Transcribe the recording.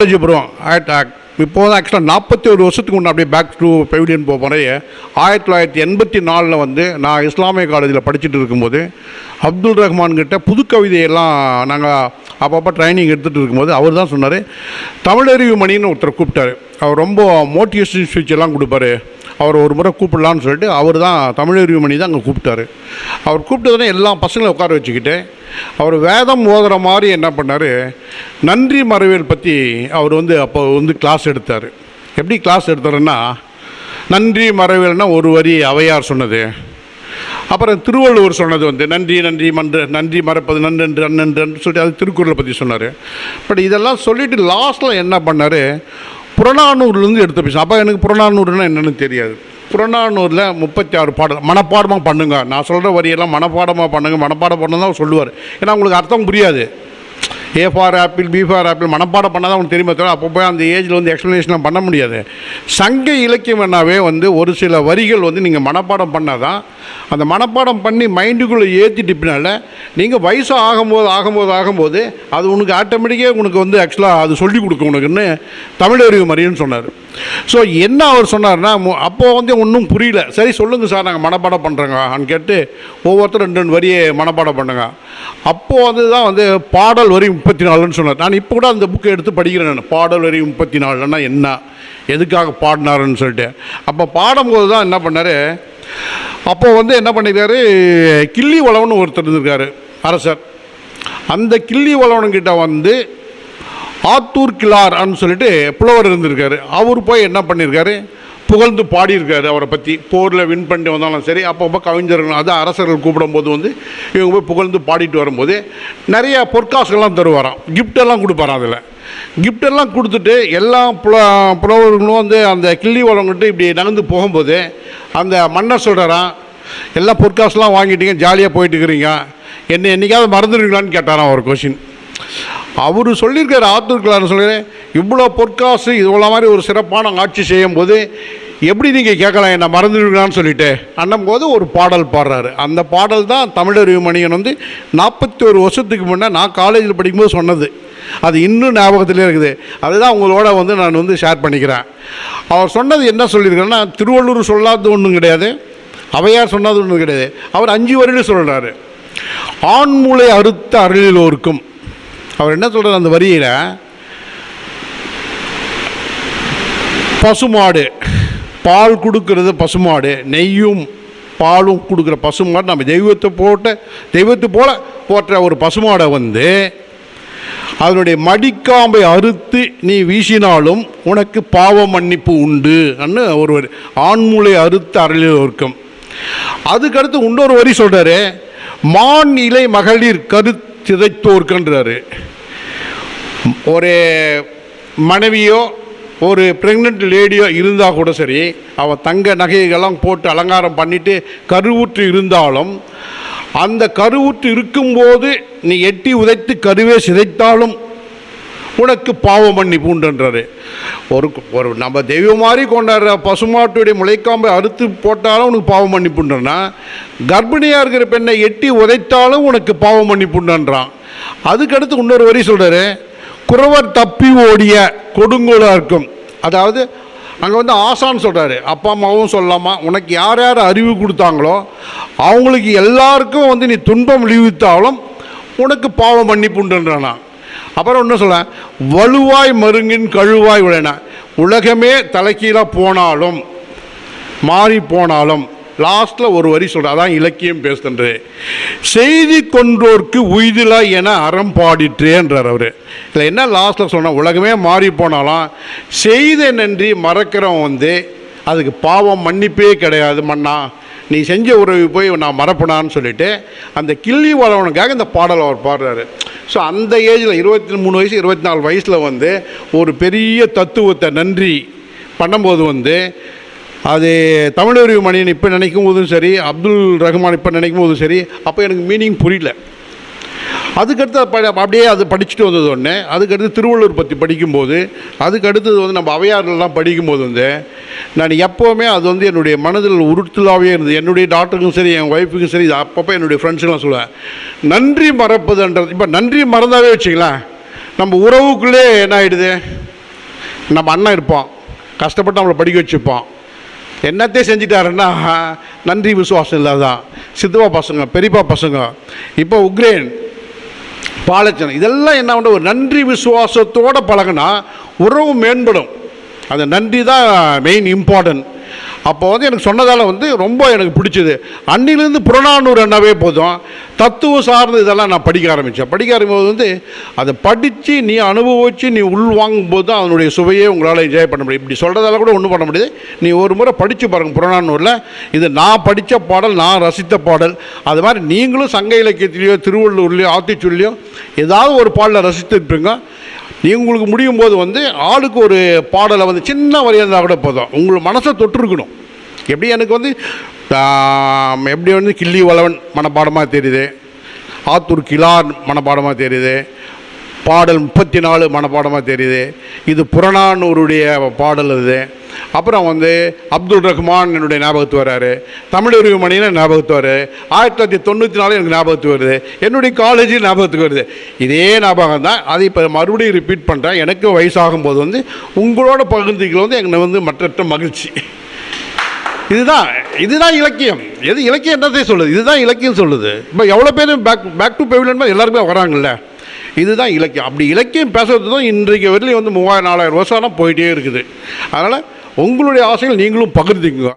காலேஜபுரம் ஆயிரத்தி இப்போ தான் ஆக்சுவலாக நாற்பத்தி ஒரு வருஷத்துக்கு முன்னே அப்படியே பேக் டு பெவிலியன் போக போகிறே ஆயிரத்தி தொள்ளாயிரத்தி எண்பத்தி நாலில் வந்து நான் இஸ்லாமிய காலேஜில் படிச்சுட்டு இருக்கும்போது அப்துல் ரஹ்மான் கிட்ட புது கவிதையெல்லாம் நாங்கள் அப்பப்போ ட்ரைனிங் எடுத்துகிட்டு இருக்கும்போது அவர் தான் சொன்னார் தமிழறிவு மணின்னு ஒருத்தர் கூப்பிட்டாரு. அவர் ரொம்ப மோட்டிவேஷன் ஸ்பீச் எல்லாம் கொடுப்பாரு. அவர் ஒரு முறை கூப்பிடலான்னு சொல்லிட்டு அவர் தான் தமிழறிவு மணி தான் அங்கே கூப்பிட்டாரு. அவர் கூப்பிட்டதுனே எல்லா பசங்களும் உட்கார வச்சுக்கிட்டு அவர் வேதம் ஓதுற மாதிரி என்ன பண்ணார்? நன்றி மறைவியல் பற்றி அவர் வந்து அப்போ வந்து கிளாஸ் எடுத்தார். எப்படி கிளாஸ் எடுத்தாருன்னா நன்றி மறைவியல்னால் ஒரு வரி அவையார் சொன்னது. அப்புறம் திருவள்ளுவர் சொன்னது வந்து நன்றி நன்றி மன்று நன்றி மறப்பது நன்றன்று அன்னன்று சொல்லிட்டு அது திருக்குறளை பற்றி சொன்னார். பட் இதெல்லாம் சொல்லிவிட்டு லாஸ்ட்டில் என்ன பண்ணார்? புறநானூர்லேருந்து எடுத்த பேச. அப்போ எனக்கு புறநானூர்னா என்னென்னு தெரியாது. புறநானூரில் முப்பத்தி ஆறு பாடல் மனப்பாடமாக பண்ணுங்க. நான் சொல்கிற வரியெல்லாம் மனப்பாடமாக பண்ணுங்கள் மனப்பாடம் பண்ண தான் சொல்லுவார். ஏன்னா உங்களுக்கு அர்த்தம் புரியாது. A for apple B for apple மனப்பாடம் பண்ணால் தான் உங்களுக்கு தெரியுமே தவிர அப்போ போய் அந்த ஏஜில் வந்து எக்ஸ்ப்ளனேஷன்லாம் பண்ண முடியாது. சங்க இலக்கியம் என்னாவே வந்து ஒரு சில வரிகள் வந்து நீங்கள் மனப்பாடம் பண்ணால் தான் அந்த மனப்பாடம் பண்ணி மைண்டுக்குள்ளே ஏற்றிட்டு பின்னால் நீங்கள் வயசு ஆகும்போது ஆகும்போது ஆகும்போது அது உனக்கு ஆட்டோமேட்டிக்காக உனக்கு வந்து ஆக்சுவலாக அது சொல்லி கொடுக்கும் உனக்குன்னு தமிழறிவு மாதிரின்னு சொன்னார். ஸோ என்ன அவர் சொன்னார்னா அப்போ வந்து ஒன்றும் புரியல. சரி சொல்லுங்கள் சார் நாங்கள் மனப்பாடம் பண்ணுறோங்கன்னு கேட்டு ஒவ்வொருத்தரும் ரெண்டு ரெண்டு வரியை மனப்பாடம் பண்ணுங்க. அப்போது வந்து தான் வந்து பாடல் வரி முப்பத்தி நாலுன்னு சொன்னார். நான் இப்போ கூட அந்த புக்கை எடுத்து படிக்கிறேன் நான். பாடல் வரி முப்பத்தி நாலுன்னா என்ன? எதுக்காக பாடினாருன்னு சொல்லிட்டு. அப்போ பாடும்போது தான் என்ன பண்ணார்? அப்போ வந்து என்ன பண்ணியிருக்காரு கிள்ளி வளவன் ஒருத்தர் இருந்திருக்காரு அரசர். அந்த கிள்ளி வளவன்கிட்ட வந்து ஆத்தூர் கிளார்னு சொல்லிட்டு புலவர் இருந்திருக்காரு. அவர் போய் என்ன பண்ணியிருக்காரு புகழ்ந்து பாடியிருக்காரு அவரை பற்றி போரில் வின் பண்ணிட்டு வந்தாலும் சரி அப்பப்போ கவிஞர்கள் அது அரசர்கள் கூப்பிடும்போது வந்து இவங்க போய் புகழ்ந்து பாடிட்டு வரும்போது நிறைய பொற்காசுகள்லாம் தருவாராம். கிஃப்டெல்லாம் கொடுப்பாராம் அதில். கிஃப்டெல்லாம் கொடுத்துட்டு எல்லா புல புலவர்களும் வந்து அந்த கிள்ளி வளங்கிட்டு இப்படி நடந்து போகும்போது அந்த மன்னர் சொல்கிறாராம் எல்லா பொற்காசுலாம் வாங்கிட்டீங்க ஜாலியாக போயிட்டு இருக்கிறீங்க என்ன என்னைக்காவது மறந்துடுவீங்களான்னு கேட்டாராம் ஒரு கொஷின். அவர் சொல்லியிருக்காரு ஆத்தூர்களார் சொல்கிறேன் இவ்வளோ பொற்காசு இவ்வளோ மாதிரி ஒரு சிறப்பான ஆட்சி செய்யும் போது எப்படி நீங்கள் கேட்கலாம் என்ன மறந்துடுவீங்களான்னு சொல்லிட்டு? அண்ணும் போது ஒரு பாடல் பாடுறாரு. அந்த பாடல் தான் தமிழறிவு மணியன் வந்து நாற்பத்தி ஒரு வருஷத்துக்கு முன்னே நான் காலேஜில் படிக்கும்போது சொன்னது. அது இன்னும் ஞாபகத்திலே இருக்குது. அதுதான் உங்களோட வந்து நான் வந்து ஷேர் பண்ணிக்கிறேன். அவர் சொன்னது என்ன சொல்லியிருக்காருன்னா திருவள்ளூர் சொல்லாதது ஒன்றும் கிடையாது. அவையார் சொன்னது ஒன்றும் கிடையாது. அவர் அஞ்சு வரையிலும் சொல்கிறாரு ஆண்மூளை அறுத்த அருளிலோருக்கும். அவர் என்ன சொல்கிறார் அந்த வரியில்? பசுமாடு. பால் கொடுக்கறது பசுமாடு. நெய்யும் பாலும் கொடுக்குற பசுமாடு. நம்ம தெய்வத்தை போட்ட தெய்வத்தை போல போற்ற ஒரு பசுமாடை வந்து அதனுடைய மடிக்காம்பை அறுத்து நீ வீசினாலும் உனக்கு பாவ மன்னிப்பு உண்டு அன்னு ஒருவர் ஆண்மூளை அறுத்து அருளில் இருக்கும் அதுக்கடுத்து இன்னொரு வரி சொல்கிறாரு மான் இலை மகளிர் கருத்திதைத்தோர்க்கன்றாரு ஒரு மனைவியோ ஒரு ப்ரெக்னென்ட் லேடியோ இருந்தால் கூட சரி அவள் தங்க நகைகள்லாம் போட்டு அலங்காரம் பண்ணிட்டு கருவுற்று இருந்தாலும் அந்த கருவுற்று இருக்கும்போது நீ எட்டி உதைத்து கருவே சிதைத்தாலும் உனக்கு பாவ மன்னிப்பு உண்டுன்றாரு ஒரு ஒரு நம்ம தெய்வம் மாதிரி கொண்டாடுற பசுமாட்டுடைய முளைக்காம்பை அறுத்து போட்டாலும் உனக்கு பாவ மன்னிப்புன்றனா கர்ப்பிணியாக இருக்கிற பெண்ணை எட்டி உதைத்தாலும் உனக்கு பாவ பூண்டுன்றான். அதுக்கடுத்து இன்னொரு வரி சொல்கிறாரு குறவர் தப்பி ஓடிய கொடுங்கோலாக இருக்கும். அதாவது அங்கே வந்து ஆசான்னு சொல்கிறாரு அப்பா அம்மாவும் சொல்லாமா உனக்கு யார் யார் அறிவு கொடுத்தாங்களோ அவங்களுக்கு எல்லாருக்கும் வந்து நீ துன்பம் விளைவித்தாலும் உனக்கு பாவ மன்னிப்புன்றானா அப்புறம் ஒன்றும் சொல்ல வலுவாய் மருங்கின் கழுவாய் விளைன. உலகமே தலைக்கீழாக போனாலும் மாறி போனாலும் லாஸ்ட்டில் ஒரு வரி சொல்கிற அதான் இலக்கியம் பேசுகின்றது செய்தி கொன்றோர்க்கு உய்திலா என அறம் பாடிற்றேன்றார் அவர். இதில் என்ன லாஸ்ட்டில் சொன்னால் உலகமே மாறி போனாலும். செய்த நன்றி மறக்கிறவன் வந்து அதுக்கு பாவம் மன்னிப்பே கிடையாது மண்ணா நீ செஞ்ச உறவு போய் நான் மறப்பனான்னு சொல்லிட்டு அந்த கிள்ளி வளவனுக்காக இந்த பாடல் அவர் பாடுறாரு. ஸோ அந்த ஏஜில் இருபத்தி மூணு வயசு இருபத்தி நாலு வயசில் வந்து ஒரு பெரிய தத்துவத்தை நன்றி பண்ணும்போது வந்து அது தமிழறிவு மணியன் இப்போ நினைக்கும் போதும் சரி அப்துல் ரஹ்மான் இப்போ நினைக்கும் போதும் சரி அப்போ எனக்கு மீனிங் புரியல. அதுக்கடுத்து ப- அப்படியே அது படிச்சுட்டு வந்தது ஒன்று அதுக்கடுத்து திருவள்ளுவர் பற்றி படிக்கும்போது அதுக்கு அடுத்தது வந்து நம்ம அவையாறுலாம் படிக்கும்போது வந்து நான் எப்போவுமே அது வந்து என்னுடைய மனதில் உறுத்தலாகவே இருந்தது. என்னுடைய டாக்டருக்கும் சரி என் ஒய்ஃபுக்கும் சரி இது அப்பப்போ என்னுடைய ஃப்ரெண்ட்ஸுக்கெலாம் சொல்லுவேன் நன்றி மறப்பதுன்றது இப்போ நன்றி மறந்தாவே வச்சுங்களேன் நம்ம உறவுக்குள்ளே என்ன ஆகிடுது நம்ம அண்ணன் இருப்பான் கஷ்டப்பட்டு நம்மளை படிக்க வச்சுப்பான் என்னத்தையே செஞ்சிட்டாருன்னா நன்றி விசுவாசம் இல்லாதான் சித்துவா பசங்க பெரியப்பா பசங்க இப்போ உக்ரைன் பாலச்சனம் இதெல்லாம் என்ன பண்ண ஒரு நன்றி விசுவாசத்தோடு பழகினா உறவு மேம்படும். அந்த நன்றி தான் மெயின் இம்பார்ட்டன்ட் அப்போ வந்து எனக்கு சொன்னதால் வந்து ரொம்ப எனக்கு பிடிச்சது. அன்னிலேருந்து புறநானூறு என்னவே போதும். தத்துவம் சார்ந்த இதெல்லாம் நான் படிக்க ஆரம்பித்தேன் படிக்க ஆரம்பிக்கும்போது வந்து அதை படித்து நீ அனுபவித்து நீ உள் வாங்கும்போது தான் அதனுடைய சுவையே உங்களால் என்ஜாய் பண்ண முடியும். இப்படி சொல்கிறதால கூட ஒன்றும் பண்ண முடியாது. நீ ஒரு முறை படித்து பாருங்கள் புறநானூரில். இது நான் படித்த பாடல் நான் ரசித்த பாடல். அது மாதிரி நீங்களும் சங்க இலக்கியத்திலையோ திருவள்ளூர்லேயோ ஆத்திச்சூர்லேயோ ஏதாவது ஒரு பாடலை ரசித்துருப்பீங்க. நீ உங்களுக்கு முடியும் போது வந்து ஆளுக்கு ஒரு பாடலை வந்து சின்ன வரியாக இருந்தால் கூட போதும். உங்கள் மனசை தொட்டிருக்கணும். எப்படி எனக்கு வந்து எப்படி வந்து கிள்ளி வளவன் மனப்பாடமாக தெரியுது. ஆத்தூர் கிலார் மனப்பாடமாக தெரியுது. பாடல் முப்பத்தி நாலு மனப்பாடமாக தெரியுது. இது புறநானூருடைய பாடல் இது அப்புறம் வந்து அப்துல் ரஹ்மான் என்னுடைய ஞாபகத்து வராரு. தமிழறிவு மணின்னு ஞாபகத்து வராரு. ஆயிரத்தி தொள்ளாயிரத்தி தொண்ணூற்றி நாலு எனக்கு ஞாபகத்து வருது. என்னுடைய காலேஜில் ஞாபகத்துக்கு வருது. இதே ஞாபகம் தான் அதை இப்போ மறுபடியும் ரிப்பீட் பண்ணுறேன் எனக்கு வயசாகும் போது வந்து உங்களோட பகுதிகள் வந்து எங்களை வந்து மற்ற மகிழ்ச்சி. இதுதான் இதுதான் இலக்கியம். எது இலக்கியம் என்னதே சொல்லுது. இதுதான் இலக்கியம் சொல்லுது. இப்போ எவ்வளோ பேர் பேக் பேக் டு பெவிலியன் எல்லாருமே வராங்கல்ல. இதுதான் இலக்கியம். அப்படி இலக்கியம் பேசுறது தான் இன்றைக்கு வரையிலும் வந்து மூவாயிரம் நாலாயிரம் வருஷம்லாம் போயிட்டே இருக்குது. அதனால் உங்களுடைய ஆசைகள் நீங்களும் பகிர்ந்துக்குங்க.